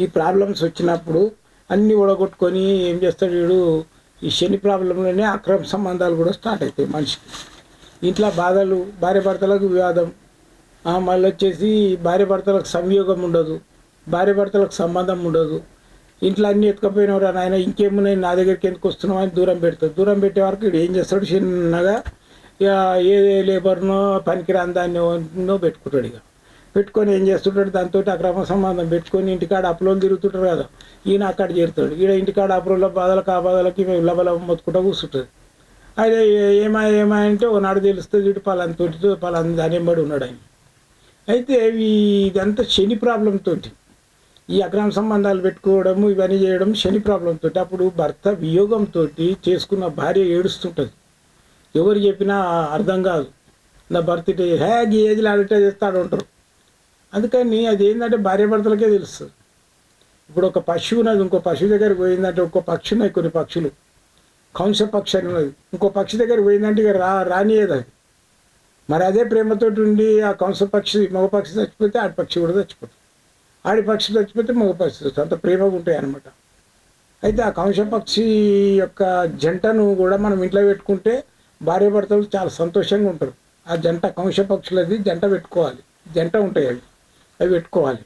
ఈ ప్రాబ్లమ్స్ వచ్చినప్పుడు అన్నీ ఒడగొట్టుకొని ఏం చేస్తాడు వీడు? ఈ శని ప్రాబ్లంలోనే అక్రమ సంబంధాలు కూడా స్టార్ట్ అవుతాయి మనిషికి. ఇంట్లో బాధలు భార్య భర్తలకు వివాదం. మళ్ళీ వచ్చేసి భార్య భర్తలకు సంయోగం ఉండదు. భార్య భర్తలకు సంబంధం ఉండదు. ఇంట్లో అన్ని ఎత్తుకపోయినవరా నాయన ఇంకేమున్నాయి? నా దగ్గరికి ఎందుకు వస్తున్నావు అని దూరం పెడతాడు. దూరం పెట్టే వరకు వీడు ఏం చేస్తాడు? చిన్నగా ఇక ఏ లేబర్నో పనికిరాని దాన్ని పెట్టుకుంటాడు ఇక. పెట్టుకొని ఏం చేస్తుంటాడు? దాంతో అక్రమ సంబంధం పెట్టుకొని ఇంటికాడ అప్పులో తిరుగుతుంటారు కదా. ఈయన అక్కడ చేరుతాడు. ఈడ ఇంటికాడ అప్పుల బాధలకు ఆ బాధలకి లబలబ మొత్తుకుంటా కూర్చుంటుంది అయితే ఏమా ఏమా అంటే ఒకనాడు తెలుస్తుంది ఇటు పలాని తోటి పలాని దాని ఎంబడి ఉన్నాడు ఆయన. అయితే ఇదంతా శని ప్రాబ్లం తోటి. ఈ అక్రమ సంబంధాలు పెట్టుకోవడము ఇవన్నీ చేయడం శని ప్రాబ్లం తోటి. అప్పుడు భర్త వియోగంతో చేసుకున్న భార్య ఏడుస్తుంటుంది. ఎవరు చెప్పినా అర్థం కాదు. నా భర్త ఇటే హే ఈ ఏజ్లో ఆడిటే చేస్తాడు ఉంటారు అందుకని అది ఏంటంటే భార్యభర్తలకే తెలుస్తుంది. ఇప్పుడు ఒక పశువు ఉన్నది ఇంకో పశువు దగ్గరికి పోయిందంటే ఒక్కో పక్షి ఉన్నాయి కొన్ని పక్షులు. కంస పక్షి అని ఉన్నది ఇంకో పక్షి దగ్గరికి పోయిందంటే ఇక రా రానియేది అది. మరి అదే ప్రేమతోటి ఉండి ఆ కంస పక్షి మగ పక్షి చచ్చిపోతే ఆడి పక్షి కూడా చచ్చిపోతుంది. ఆడి పక్షి చచ్చిపోతే మగ పక్షి చచ్చిపోతుంది. అంత ప్రేమగా ఉంటాయి అనమాట అయితే ఆ కంస పక్షి యొక్క జంటను కూడా మనం ఇంట్లో పెట్టుకుంటే భార్యభర్తలు చాలా సంతోషంగా ఉంటారు. ఆ జంట కంస పక్షులది జంట పెట్టుకోవాలి. జంట ఉంటాయి అవి. అవి పెట్టుకోవాలి.